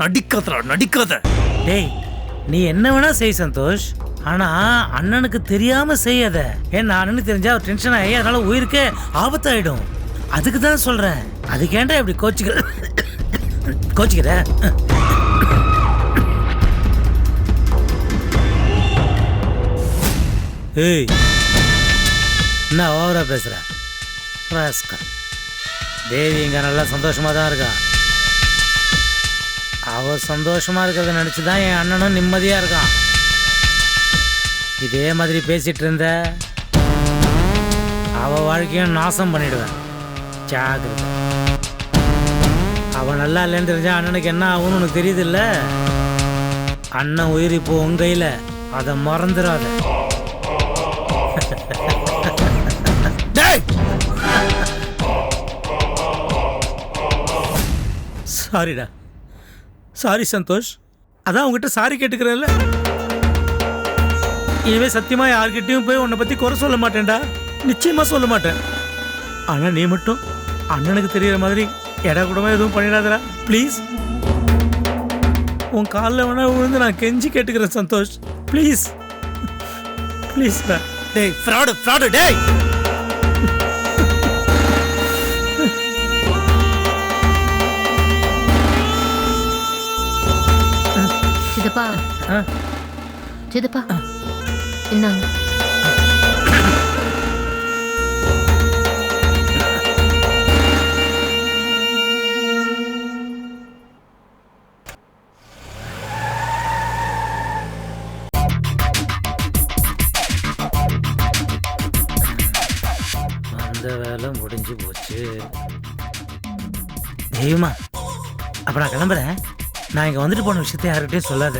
நடிக்காதடா நடிக்காத. டேய் நீ என்ன வேணா செய் சந்தோஷ். ஆனா அண்ணனுக்கு தெரியாம செய்யாத ஏன்னா அண்ணனுக்கு தெரிஞ்சா அவர் டென்ஷன் ஆகி அதனால உயிருக்கே ஆபத்தாயிடும். அதுக்கு தான் சொல்றேன். அதுக்கேண்டா இப்படி கோச்சிக்கிற கோச்சிக்கிற? ஏய் என்ன ஓவரா பேசுற? ராஸ்கல். தேவி இங்க நல்லா சந்தோஷமா தான் இருக்கா? அவ சந்தோஷமா இருக்கிறத நினைச்சு தான் என் அண்ணனும் நிம்மதியா இருக்கான். இதே மாதிரி பேசிட்டு இருந்த அவ வாழ்க்கையும் நாசம் பண்ணிடுவேன். ஜாகிரதை அவ நல்லா இல்லைன்னு தெரிஞ்சா அண்ணனுக்கு என்ன ஆகும்னு உனக்கு தெரியுது இல்ல அண்ணன் உயிர் இப்போ உன் கையில. அதை மறந்துடாத. சாரிடா சாரி சந்தோஷ். அதான் உங்ககிட்ட சாரி கேட்டுக்கிறேன்ல. இனிமே சத்தியமாக யார்கிட்டையும் போய் உன்னை பற்றி குறை சொல்ல மாட்டேன்டா. நிச்சயமாக சொல்ல மாட்டேன். ஆனால் நீ மட்டும் அண்ணனுக்கு தெரிகிற மாதிரி எடா கூடமாக எதுவும் பண்ணிடாதடா. ப்ளீஸ் உன் காலில் வேணா விழுந்து நான் கெஞ்சி கேட்டுக்கிறேன் சந்தோஷ். ப்ளீஸ் ப்ளீஸ்டா டேய் ஃப்ராடு ஃப்ராடு டேய். சிதப்பா ஆ. சிதப்பா இந்தாங்க. அந்த வேலை முடிஞ்சு போச்சு. தெய்வமா அப்ப நான் கிளம்புறேன். நான் இங்க வந்துட்டு போன விஷயத்த யார்கிட்டயும் சொல்லாத.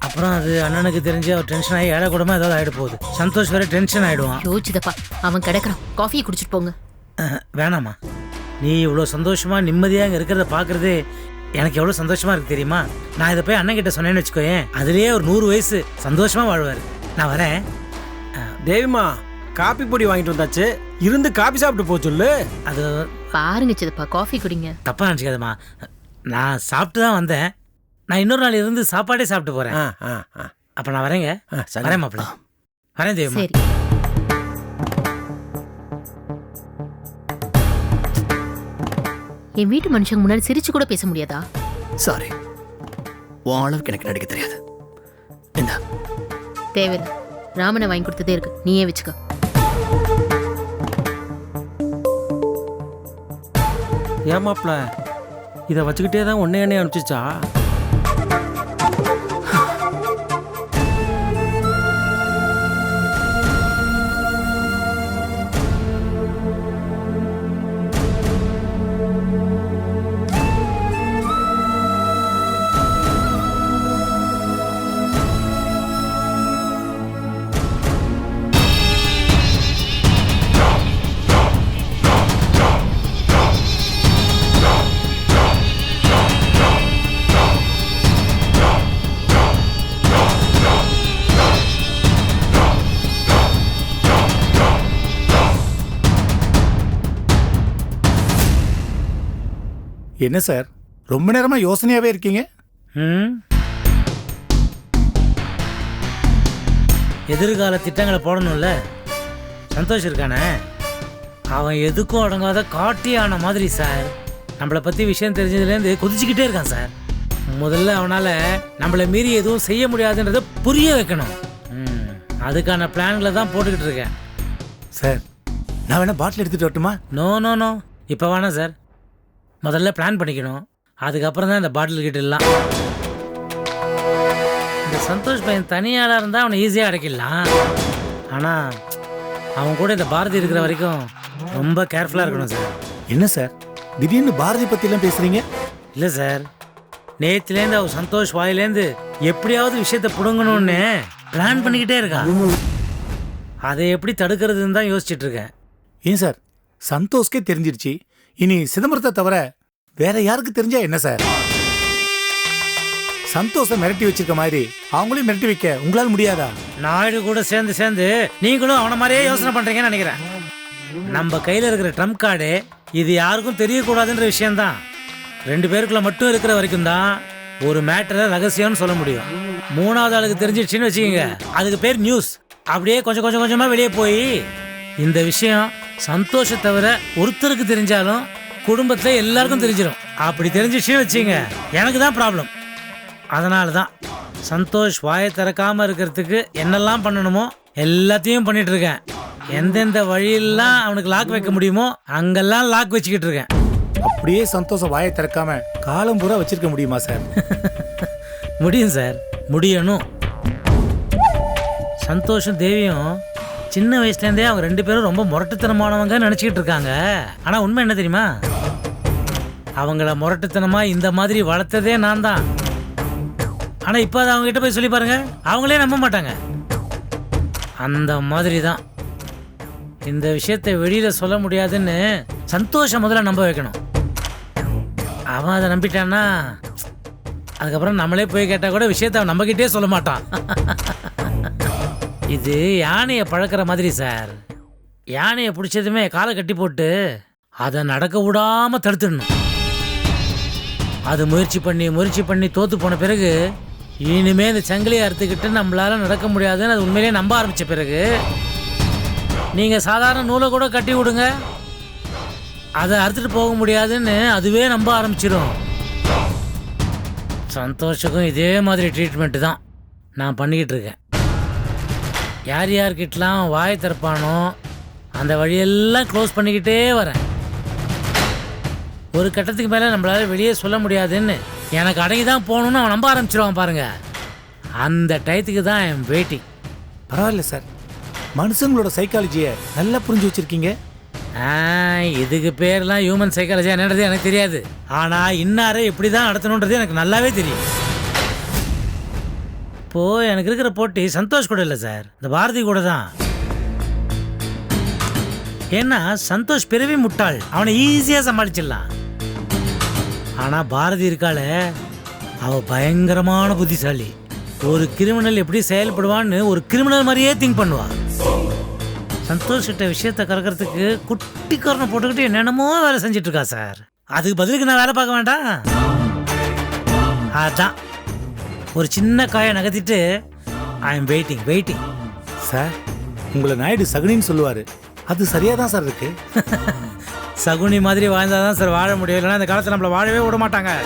அப்புறம் அது அண்ணனுக்கு தெரிஞ்சு அவர் டென்ஷன் ஆகி ஏழை கூடமா ஏதாவது ஆயிட போகுது. சந்தோஷ் வேற டென்ஷன் ஆயிடுவான். ஐயோ சிதப்பா அவன் கிடக்குறான். காஃபியை குடிச்சிட்டு போங்க. அஹ், வேணாம்மா. நீ இவ்வளோ சந்தோஷமா நிம்மதியாக இங்கே இருக்கிறத பார்க்கறதே எனக்கு எவ்வளோ சந்தோஷமா இருக்கு தெரியுமா? நான் இதை போய் அண்ணன் கிட்ட சொன்னேன்னு வச்சுக்கோயேன் அதுலயே ஒரு நூறு வயசு சந்தோஷமா வாழ்வார். நான் வரேன். தேவிமா காப்பி பொடி வாங்கிட்டு வந்தாச்சு. இருந்து காப்பி சாப்பிட்டு போ சொல்லு. அது பாருங்க சிதப்பா காஃபி குடிங்க. தப்பா நினச்சிக்காதம்மா. நான் சாப்பிட்டு தான் வந்தேன். நான் இன்னொரு நாள் இருந்து சாப்பாடே சாப்பிட்டு போறேன். ஆ ஆ ஆ. அப்ப நான் வரேங்க. வரேன் மாப்பிள்ள. வரேன் தேவமா சரி. என் வீட்டு மனுஷங்க முன்னாடி சிரிச்சு கூட பேச முடியாதா? சாரி உன் அளவுக்கு எனக்கு நடிக்க தெரியாது. இந்த. தேவையில்லை. ராமனை வாங்கி கொடுத்ததே இருக்கு. நீயே வச்சுக்க. ஏமாப்ல இதை வச்சுக்கிட்டே தான் ஒன்னே அனுப்பிச்சிச்சா? என்ன சார்? ரொம்ப நேரமா யோசனையாவே இருக்கீங்க? ம். எதிர்கால திட்டங்களை போடணும்ல? சந்தோஷ் இருக்கானே? அவன் எதுக்கும் அடங்காத காட்டியான மாதிரி சார். நம்மளை பற்றி விஷயம் தெரிஞ்சதுலேருந்து குதிச்சுக்கிட்டே இருக்கான் சார். முதல்ல அவனால் நம்மளை மீறி எதுவும் செய்ய முடியாதுன்றதை புரிய வைக்கணும். ம். அதுக்கான பிளான்களை தான் போட்டுக்கிட்டு இருக்கேன். சார் நான் வேணா பாட்டில் எடுத்துட்டு வரட்டுமா? No no no. இப்போ வேணாம் சார். முதல்ல பிளான் பண்ணிக்கணும். அதுக்கப்புறம் தான் இந்த பாட்டில் கிட்ட எல்லாம். இந்த சந்தோஷ் பையன் தனியாளாக இருந்தால் அவனை ஈஸியாக அடைக்கிடலாம். ஆனால் அவன் கூட இந்த பாரதி இருக்கிற வரைக்கும் ரொம்ப கேர்ஃபுல்லாக இருக்கணும் சார் என்ன சார் திடீர்னு பாரதி பத்தி எல்லாம் பேசுறீங்க? இல்லை சார் நேற்றுலேருந்து அவன் சந்தோஷ் வாயிலேருந்து எப்படியாவது விஷயத்தை பிடுங்கணும்னு பிளான் பண்ணிக்கிட்டே இருக்கான் அதை எப்படி தடுக்கிறதுன்னு தான் யோசிச்சுட்டு இருக்கேன். ஏன் சார் சந்தோஷ்கே தெரிஞ்சிருச்சு. இனி சிதம்பரத்தை தவிர வேற யாருக்கு தெரிஞ்சா என்ன சார்? சந்தோஷம் மிரட்டி வச்சிருக்க மாதிரி அவங்களையும் மிரட்டி வைக்க உங்களால் முடியாதா? நாயுடு கூட சேர்ந்து சேர்ந்து நீங்களும் அவனை மாதிரியே யோசனை பண்றீங்கன்னு நினைக்கிறேன். நம்ம கையில இருக்கிற ட்ரம்ப் கார்டு இது யாருக்கும் தெரியக்கூடாதுன்ற விஷயம்தான். ரெண்டு பேருக்குள்ள மட்டும் இருக்கிற வரைக்கும் தான் ஒரு மேட்டரை ரகசியம்னு சொல்ல முடியும். மூணாவது ஆளுக்கு தெரிஞ்சிடுச்சுன்னு வச்சுக்கோங்க. அதுக்கு பேர் நியூஸ். அப்படியே கொஞ்சம் கொஞ்சம் கொஞ்சமாக வெளியே போய் இந்த விஷயம் சந்தோஷத்தை தவிர ஒருத்தருக்கு தெரிஞ்சாலும் குடும்பத்தில் எல்லாருக்கும் தெரிஞ்சிடும் அப்படி தெரிஞ்சிடுச்சுன்னு வச்சுக்கோங்க எனக்கு தான் ப்ராப்ளம் அதனால தான் சந்தோஷ் வாயை திறக்காம இருக்கிறதுக்கு என்னெல்லாம் பண்ணணுமோ எல்லாத்தையும் பண்ணிட்டு இருக்கேன். எந்தெந்த வழியெல்லாம் அவனுக்கு லாக் வைக்க முடியுமோ அங்கெல்லாம் லாக் வச்சுக்கிட்டு இருக்கேன். அப்படியே சந்தோஷம் வாயை திறக்காம காலம் பூரா வச்சிருக்க முடியுமா சார்? முடியும் சார். முடியணும். சந்தோஷம் தேவியும் சின்ன வயசுலேருந்தே அவங்க ரெண்டு பேரும் ரொம்ப முரட்டுத்தனமானவங்க நினச்சிக்கிட்டு இருக்காங்க. ஆனால் உண்மை என்ன தெரியுமா? அவங்கள முரட்டுத்தனமாக இந்த மாதிரி வளர்த்ததே நான் தான். ஆனால் இப்போ அதை அவங்ககிட்ட போய் சொல்லி பாருங்கள் அவங்களே நம்ப மாட்டாங்க. அந்த மாதிரி தான். இந்த விஷயத்தை வெளியில் சொல்ல முடியாதுன்னு சந்தோஷம் முதல்ல நம்ப வைக்கணும். அவன் அதை நம்பிட்டான்னா அதுக்கப்புறம் நம்மளே போய் கேட்டால் கூட விஷயத்த அவன் சொல்ல மாட்டான். இது யானையை பழக்கிற மாதிரி சார். யானையை பிடிச்சதுமே காலை கட்டி போட்டு அதை நடக்க விடாமல் தடுத்துடணும். அது முயற்சி பண்ணி முயற்சி பண்ணி தோற்று போன பிறகு இனிமே இந்த சங்கிலியை அறுத்துக்கிட்டு நம்மளால நடக்க முடியாதுன்னு அது உண்மையிலேயே நம்ப ஆரம்பித்த பிறகு நீங்கள் சாதாரண நூலை கூட கட்டி விடுங்க. அதை அறுத்துட்டு போக முடியாதுன்னு அதுவே நம்ப ஆரம்பிச்சிடும் சந்தோஷக்கும் இதே மாதிரி ட்ரீட்மெண்ட்டு தான் நான் பண்ணிக்கிட்டு இருக்கேன். யார் யார்கிட்டலாம் வாய் திறப்பானோ அந்த வழியெல்லாம் க்ளோஸ் பண்ணிக்கிட்டே வரேன். ஒரு கட்டத்துக்கு மேலே நம்மளால வெளியே சொல்ல முடியாதுன்னு எனக்கு அடங்கி தான் போகணும்னு அவன் நம்ப ஆரம்பிச்சிருவான் பாருங்க. அந்த டயத்துக்கு தான் என் வெயிட்டிங் பரவாயில்ல சார். மனுஷங்களோட சைக்காலஜியை நல்லா புரிஞ்சு வச்சிருக்கீங்க. இதுக்கு பேர்லாம் ஹியூமன் சைக்காலஜி என்னன்றது எனக்கு தெரியாது. ஆனால் இன்னாரை எப்படி தான் நடத்தணுன்றது எனக்கு நல்லாவே தெரியும். இப்போ எனக்கு இருக்கிற போட்டி சந்தோஷ் கூட இல்லை சார். இந்த பாரதி கூட தான். ஏன்னா சந்தோஷ் பிறவி முட்டாள். அவனை ஈஸியாக சமாளிச்சிடலாம். ஆனால் பாரதி இருக்காளே அவ பயங்கரமான புத்திசாலி. ஒரு கிரிமினல் எப்படி செயல்படுவான்னு ஒரு கிரிமினல் மாதிரியே திங்க் பண்ணுவா. சந்தோஷ் கிட்ட விஷயத்த கறக்கிறதுக்கு குட்டி கரணை போட்டுக்கிட்டு என்னென்னமோ வேலை செஞ்சுட்டு இருக்கா சார். அதுக்கு பதிலுக்கு நான் வேலை பார்க்க வேண்டாம். அதான். ஒரு சின்ன காயை நகர்த்திட்டு I am waiting waiting sir உங்களை நாயுடு சகுனின்னு சொல்லுவாரு. அது சரியா தான் சார் இருக்கு. சகுனி மாதிரி வாழ்ந்தாதான் சார் வாழ முடியும். இல்லைன்னா இந்த காலத்தில் நம்மளை வாழவே விட மாட்டாங்க.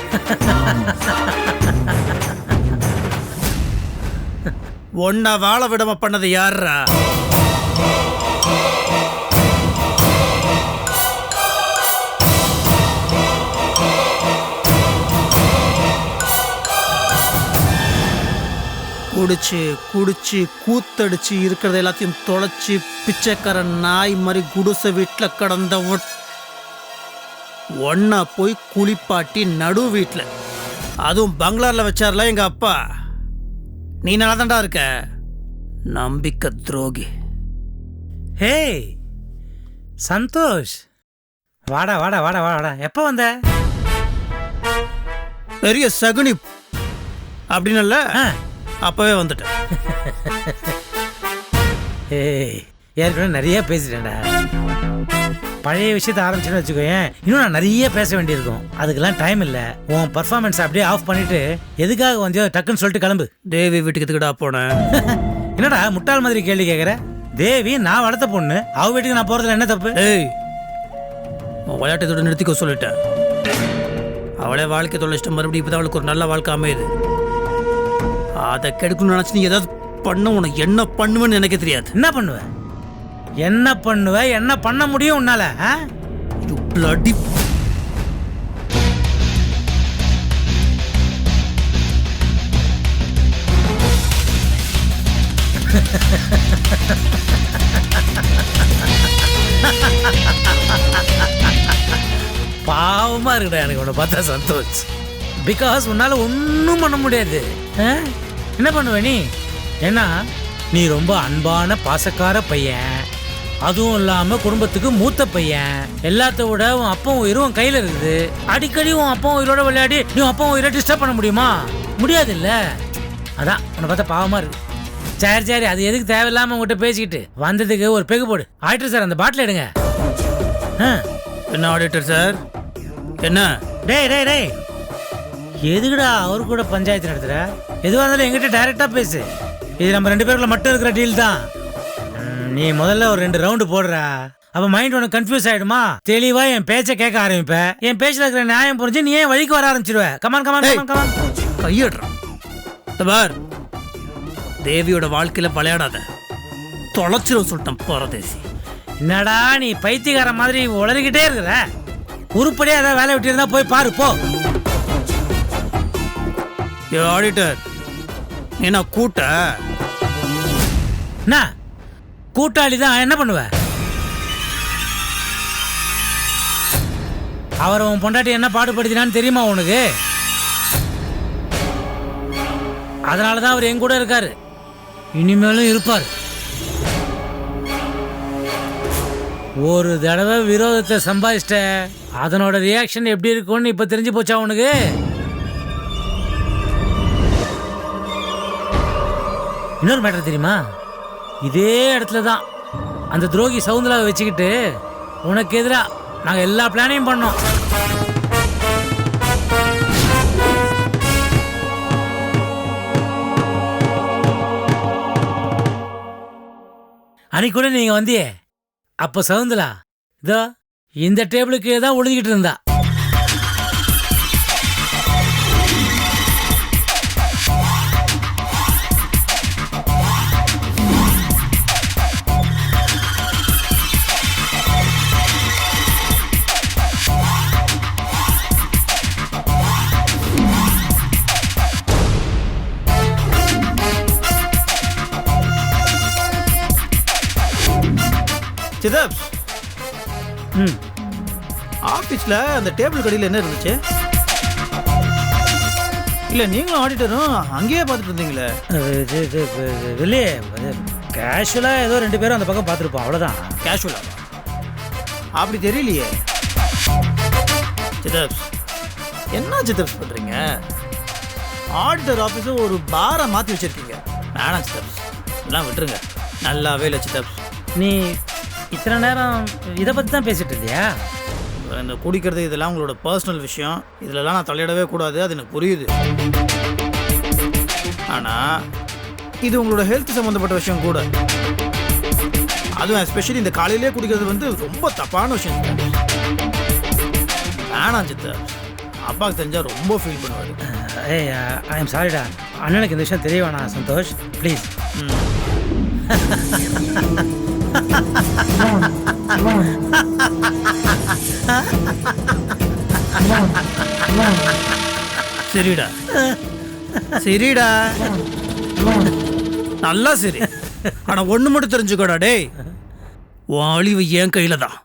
உன்னை வாழ விடாம பண்ணது யாரா குடிச்சு குடிச்சு கூத்தடிச்சு இருக்கிறத எல்லாத்தையும் தொலைச்சி பிச்சைக்கார நாய் மாதிரி குடிசை வீட்டில் கடந்த ஒன்னா போய் குளிப்பாட்டி நடு வீட்டில் அதுவும் பங்களாரில் வச்சார்ல எங்க அப்பா. நீ நல்லா இருக்க? நம்பிக்கை துரோகி. ஹேய் சந்தோஷ். வாடா வாடா வாடா வாடா. எப்போ வந்த? பெரிய சகுனி. அப்படின்னல்ல? அப்பவே வந்துட்டேன். ஏய் ஏற்கனவே நிறைய பேசிட்டேன்டா. பழைய விஷயத்தை ஆரம்பிச்சுன்னு வச்சுக்கோயேன் இன்னும் நான் நிறைய பேச வேண்டியிருக்கும். அதுக்கெல்லாம் டைம் இல்லை. உன் பர்ஃபார்மன்ஸ் அப்படியே ஆஃப் பண்ணிட்டு எதுக்காக வந்து டக்குன்னு சொல்லிட்டு கிளம்பு. தேவி வீட்டுக்கு எதுக்குடா போனேன் என்னடா முட்டாள் மாதிரி கேள்வி கேட்குற தேவி நான் வளர்த்த பொண்ணு அவ வீட்டுக்கு நான் போறதுல என்ன தப்பு? ஏய் விளையாட்டத்தோட நிறுத்திக்க சொல்லிட்டேன். அவளே வாழ்க்கை தொலைச்சிட்ட மறுபடியும் இப்போ அவளுக்கு ஒரு நல்ல வாழ்க்கை அமையுது. அதை கெடுக்கணும்னு நினச்சி நீ ஏதாவது பண்ண உனக்கு என்ன பண்ணுவேன்னு எனக்கு தெரியாது. என்ன பண்ணுவ? என்ன பண்ணுவ? என்ன பண்ண முடியும் உன்னால ஆ? Bloody பாவமா இருக்குடா எனக்கு உன்னை பார்த்தா சந்தோஷ். பிகாஸ் உன்னால ஒன்றும் பண்ண முடியாது. ஆ? என்ன பண்ணுவ நீ? ஏன்னா நீ ரொம்ப அன்பான பாசக்கார பையன். அதுவும் இல்லாம குடும்பத்துக்கு மூத்த பையன். எல்லாத்த விட உன் அப்பா உயிரும் உன் கையில இருக்குது. அடிக்கடி உன் அப்பா உயிரோட விளையாடி நீ அப்பா உயிரை டிஸ்டர்ப் பண்ண முடியுமா? முடியாது இல்ல அதான் உன்னை பார்த்தா பாவமா இருக்கு. சரி சரி அது எதுக்கு தேவையில்லாம உங்ககிட்ட பேசிக்கிட்டு? வந்ததுக்கு ஒரு பெகு போடு. ஆயிட்டு சார் அந்த பாட்டில் எடுங்க. என்ன ஆடிட்டர் சார் என்ன? டேய் டேய் டேய். எதுக்குடா அவரு கூட பஞ்சாயத்து நடத்துற? எதுவாக இருந்தாலும் எங்கிட்ட டைரக்டா பேசு. இது நம்ம ரெண்டு பேருக்குள்ள மட்டும் இருக்கிற டீல் தான். நீ முதல்ல ஒரு ரெண்டு ரவுண்டு போடுற. அப்ப மைண்ட் உனக்கு கன்ஃபியூஸ் ஆயிடுமா? தெளிவா என் பேச்சை கேட்க ஆரம்பிப்ப. என் பேச்சுல இருக்கிற நியாயம் புரிஞ்சு நீ ஏன் வழிக்கு வர ஆரம்பிச்சிடுவ come on come on. Come on come on கையிடுறான் பார். தேவியோட வாழ்க்கையில விளையாடாத தொலைச்சிரும் சொல்லிட்டேன் பரதேசி. என்னடா நீ பைத்தியக்கார மாதிரி உளறிக்கிட்டே இருக்கிற? உருப்படியா ஏதாவது வேலை விட்டு இருந்தா போய் பாரு போ. ஏ ஆடிட்டர் என்ன கூட்ட? என்ன? கூட்டாளி தான் என்ன பண்ணுவ? அவர் உன் பொண்டாட்டி என்ன பாடுபடுத்தினான்னு தெரியுமா உனக்கு? அதனால தான் அவர் என் கூட இருக்காரு. இனிமேலும் இருப்பார். ஒரு தடவை விரோதத்தை சம்பாதிச்சிட்ட அதனோட ரியாக்ஷன் எப்படி இருக்கும்னு இப்போ தெரிஞ்சு போச்சா உனக்கு? இன்னொரு மேட்டர் தெரியுமா? இதே இடத்துல தான் அந்த துரோகி சவுந்தராவை வச்சுக்கிட்டு உனக்கு எதிராக நாங்கள் எல்லா பிளானையும் பண்ணோம். அன்னைக்கு கூட நீங்கள் வந்தியே. அப்போ சவுந்தலா இதோ இந்த டேபிளுக்கு தான் ஒழுதுகிட்டு இருந்தா. சிதப். ம். ஆஃபீஸில் அந்த டேபிள் கடையில் என்ன இருந்துச்சு? இல்லை நீங்களும் ஆடிட்டரும் அங்கேயே பார்த்துட்டு இருந்தீங்களே? இது இது வெளியே கேஷுவலாக ஏதோ ரெண்டு பேரும் அந்த பக்கம் பார்த்துருப்போம் அவ்வளோதான் கேஷுவலாக அப்படி தெரியலையே. சிதப்ஸ் என்ன சிதப்ஸ் பண்ணுறீங்க ஆடிட்டர் ஆஃபீஸை ஒரு பாரை மாற்றி வச்சுருக்கீங்க. வேணாம் சிதப்ஸ் எல்லாம் விட்டுருங்க. நல்லாவே இல்லை சிதப்ஸ் நீ இத்தனை நேரம் இதை பற்றி தான் பேசிட்டு இருந்தியா இந்த குடிக்கிறது இதெல்லாம் உங்களோட பர்சனல் விஷயம். இதிலலாம் நான் தலையிடவே கூடாது. அது எனக்கு புரியுது. ஆனால் இது உங்களோட ஹெல்த் சம்மந்தப்பட்ட விஷயம் கூட. அதுவும் எஸ்பெஷலி இந்த காலையிலே குடிக்கிறது வந்து ரொம்ப தப்பான விஷயம். வேணாம் சித்தர். அப்பாவுக்கு தெரிஞ்சால் ரொம்ப ஃபீல் பண்ணுவார். ஏய் ஐ எம் சாரிடா அண்ணனுக்கு இந்த விஷயம் தெரிய வேணாம் சந்தோஷ். ப்ளீஸ் சரிடா. சரிடா. நல்லா சரி. ஆனா ஒண்ணு மட்டும் தெரிஞ்சுக்கோடா டேய். உன் அழிவு என் கையில தான்.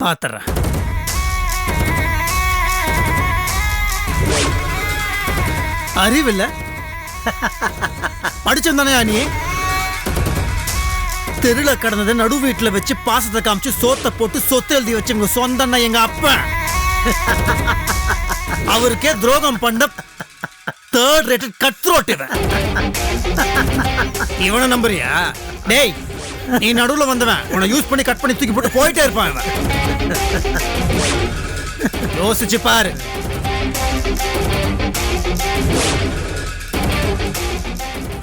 பாத்துறேன். அறிவில்ல? படிச்சிருந்தானே நீ? தெருல கடந்ததை நடு வீட்டுல வச்சு பாசத்தை காமிச்சு சோத்தை போட்டு சொத்து எழுதி வச்சு வச்சவங்க சொந்தம்னா எங்க அப்பன் அவருக்கே துரோகம் பண்ண தேர்ட் ரேட்டட் கட் த்ரோட் இவன். இவனை நம்புறியா? டேய் நீ நடுவுல வந்தவன். உன்னை யூஸ் பண்ணி கட் பண்ணி தூக்கி போட்டு போயிட்டே இருப்பான் இவன். யோசிச்சு பாரு.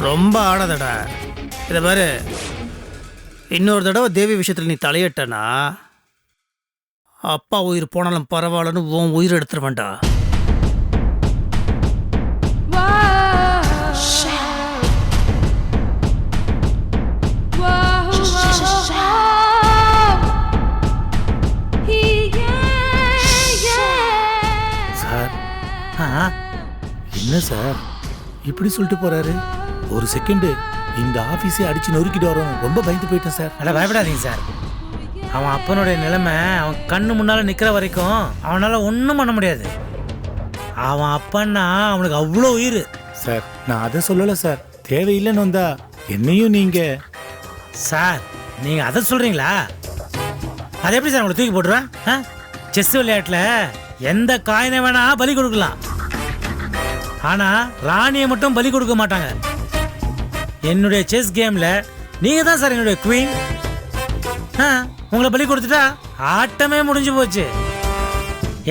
ரொம்ப ஆடாதடா. இதை பாரு. இன்னொரு தடவை தேவி விஷயத்தில் நீ தலையிட்டனா அப்பா உயிர் போனாலும் பரவாயில்லன்னு உன் உயிர் ஆ. என்ன சார்? இப்படி சொல்லிட்டு போறாரு? ஒரு செகண்டு. இந்த ஆபீஸே அடிச்சு நொறுக்கிட்டு வரோம் ரொம்ப பயந்து போயிட்டேன் சார். அட பயப்படாதீங்க சார். அவன் அப்பனுடைய நிலைமை அவன் கண்ணு முன்னால நிக்கிற வரைக்கும் அவனால ஒன்றும் பண்ண முடியாது. அவன் அப்பன்னா அவனுக்கு அவ்வளோ உயிர். சார் நான் அதை சொல்லல சார். தேவையில்லைன்னு வந்தா என்னையும் நீங்க சார் நீங்க அதை சொல்றீங்களா? அது எப்படி சார் உங்களை தூக்கி போட்டுருவேன்? ஆ? செஸ் விளையாட்டுல எந்த காயினை வேணா பலி கொடுக்கலாம். ஆனா ராணியை மட்டும் பலி கொடுக்க மாட்டாங்க. என்னுடைய செஸ் கேம்ல நீங்க தான் சார் என்னுடைய குவீன் உங்களை பலி கொடுத்துட்டா ஆட்டமே முடிஞ்சு போச்சு.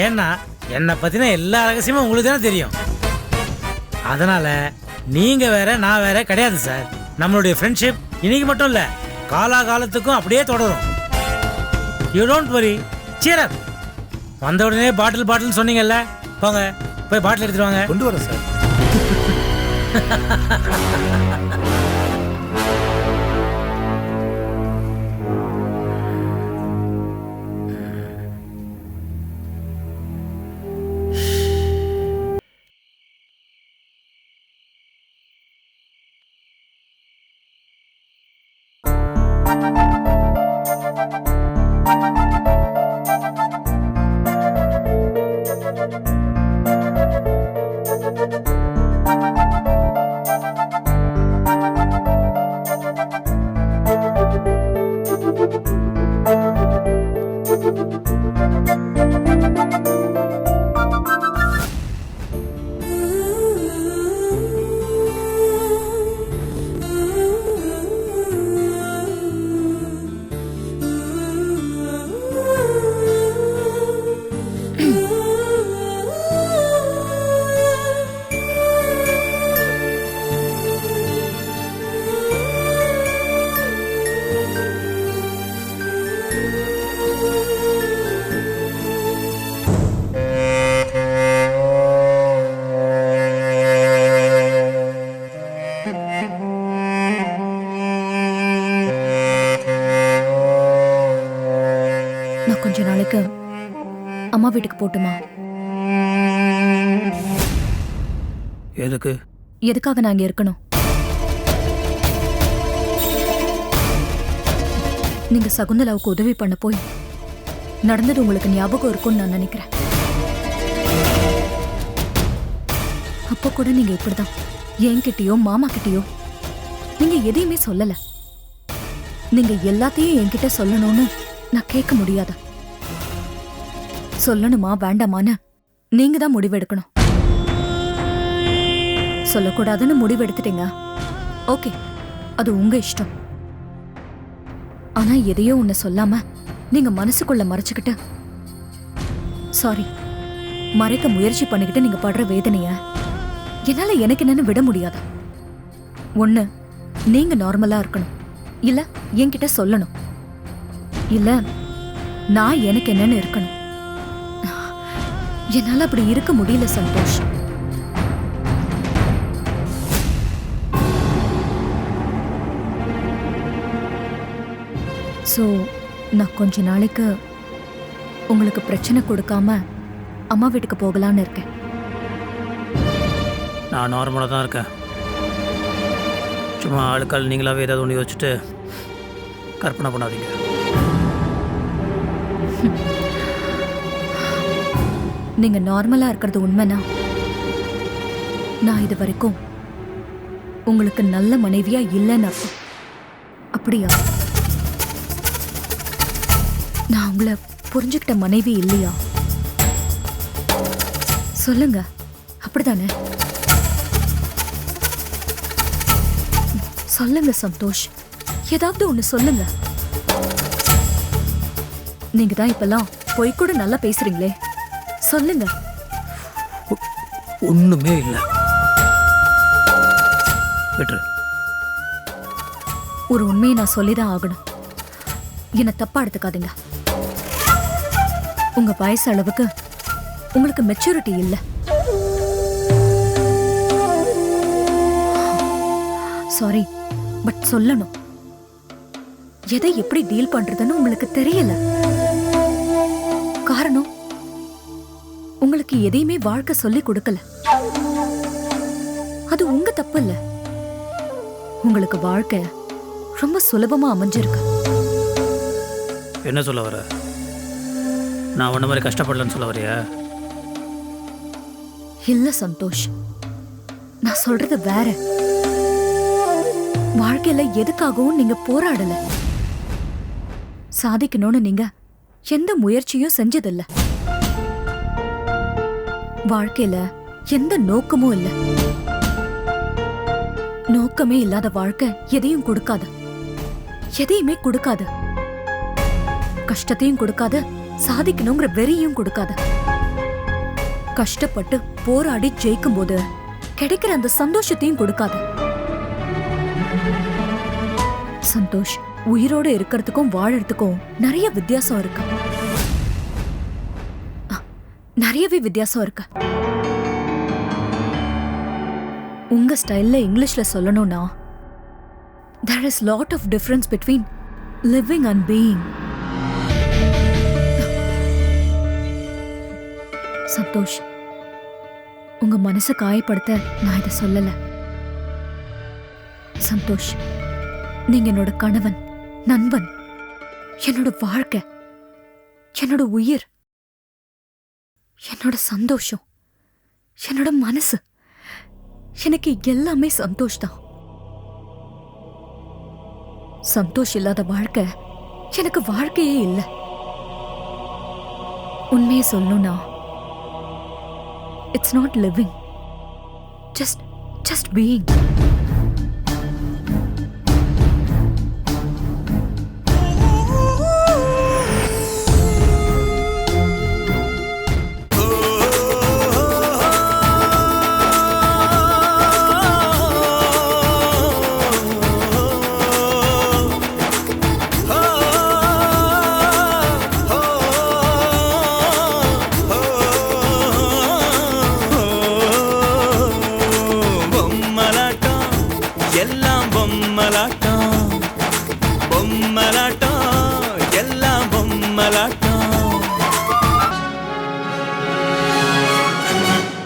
ஏன்னா என்னை பற்றின எல்லா ரகசியமும் உங்களுக்கு தானே தெரியும். அதனால் நீங்கள் வேற நான் வேற கிடையாது சார். நம்மளுடைய ஃப்ரெண்ட்ஷிப் இன்னைக்கு மட்டும் இல்லை காலாகாலத்துக்கும் அப்படியே தொடரும். You don't worry up. வந்த உடனே பாட்டில் பாட்டில் சொன்னீங்கல்ல போங்க போய் பாட்டில் எடுத்துட்டு வாங்க. கொண்டு வரேன் சார். நான் அம்மா வீட்டுக்கு போட்டுமா? எதுக்கு? எதுக்காக நான் இங்க இருக்கணும்? நீங்க சகுந்தலாவுக்கு உதவி பண்ண போய் நடந்தது உங்களுக்கு ஞாபகம் இருக்கும்னு நான் நினைக்கிறேன். அப்போ கூட நீங்க இப்படிதான். என்கிட்டயோ மாமா கிட்டயோ நீங்க எதையுமே சொல்லல. நீங்க எல்லாத்தையும் என்கிட்ட சொல்லணும்னு நான் கேட்க முடியாதா? சொல்லணுமா வேண்டாமான்னு நீங்க தான் முடிவெடுக்கணும் சொல்லக்கூடாதுன்னு முடிவெடுத்துட்டீங்க ஓகே அது உங்க இஷ்டம். ஆனா எதையோ ஒண்ணு சொல்லாம நீங்க மனசுக்குள்ள மறைச்சுக்கிட்டு சாரி மறைக்க முயற்சி பண்ணிக்கிட்டு நீங்க படுற வேதனைய என்னால எனக்கு என்னன்னு விட முடியாது. ஒண்ணு நீங்க நார்மலா இருக்கணும். இல்ல என்கிட்ட சொல்லணும். இல்ல நான் எனக்கு என்னன்னு இருக்கணும். என்னால் அப்படி இருக்க முடியல சந்தோஷ். ஸோ நான் கொஞ்ச நாளைக்கு உங்களுக்கு பிரச்சனை கொடுக்காம அம்மா வீட்டுக்கு போகலான்னு இருக்கேன். நான் நார்மலாக தான் இருக்கேன். சும்மா ஆளுக்கால் நீங்களாகவே ஏதாவது ஒன்று யோசிச்சுட்டு கற்பனை பண்ணாதீங்க. நீங்க நார்மலா இருக்கிறது உண்மைனா நான் இது வரைக்கும் உங்களுக்கு நல்ல மனைவியா இல்லைன்னு அர்த்தம். அப்படியா? நான் உங்களை புரிஞ்சுக்கிட்ட மனைவி இல்லையா? சொல்லுங்க. அப்படிதானே? சொல்லுங்க சந்தோஷ். ஏதாவது ஒண்ணு சொல்லுங்க. நீங்க தான் இப்பெல்லாம் பொய் கூட நல்லா பேசுறீங்களே. சொல்லுங்க. ஒன்றுமே இல்லை. விட்டுரு ஒரு உண்மையை நான் சொல்லிதான் ஆகணும். என்னை தப்பா எடுத்துக்காதீங்க. உங்க வயசு அளவுக்கு உங்களுக்கு மெச்சூரிட்டி இல்ல. சாரி பட் சொல்லணும். எதை எப்படி டீல் பண்றதுன்னு உங்களுக்கு தெரியல. காரணம் உங்களுக்கு எதையுமே வாழ்க்கை சொல்லி கொடுக்கல. அது உங்க தப்பு இல்ல உங்களுக்கு வாழ்க்கை ரொம்ப சுலபமா அமைஞ்சிருக்கு. என்ன சொல்ல வர? நான் உன்ன மாதிரி கஷ்டப்படலன்னு சொல்ல வரியா? இல்ல சந்தோஷ். நான் சொல்றது வேற. வாழ்க்கையில எதுக்காகவும் நீங்க போராடல. சாதிக்கணும்னு நீங்க எந்த முயற்சியும் செஞ்சதில்ல. வாழ்க்கையில எந்த நோக்கமும் இல்ல. நோக்கமே இல்லாத வாழ்க்கை எதையும் கொடுக்காது. எதையுமே கொடுக்காது. கஷ்டத்தையும் கொடுக்காது சாதிக்கணுங்கிற வெறியும் கொடுக்காது. கஷ்டப்பட்டு போராடி ஜெயிக்கும் போது கிடைக்கிற அந்த சந்தோஷத்தையும் கொடுக்காது. சந்தோஷ் உயிரோட இருக்கிறதுக்கும் வாழறதுக்கும் நிறைய வித்தியாசம் இருக்கு. நிறையவே வித்தியாசம் இருக்கு. உங்க ஸ்டைல்ல இங்கிலீஷ்ல சொல்லணும்னா there is lot of difference between living and being Santhosh உங்க மனசை காயப்படுத்த நான் இதை சொல்லல. சந்தோஷ் நீங்க என்னோட கணவன் நண்பன் என்னோட வாழ்க்கை என்னோட உயிர். என்னோட சந்தோஷம். என்னோட மனசு. எனக்கு எல்லாமே சந்தோஷ் தான் சந்தோஷ் இல்லாத வாழ்க்கை எனக்கு வாழ்க்கையே இல்லை. உண்மையை சொல்லணும்னா it's not living just just being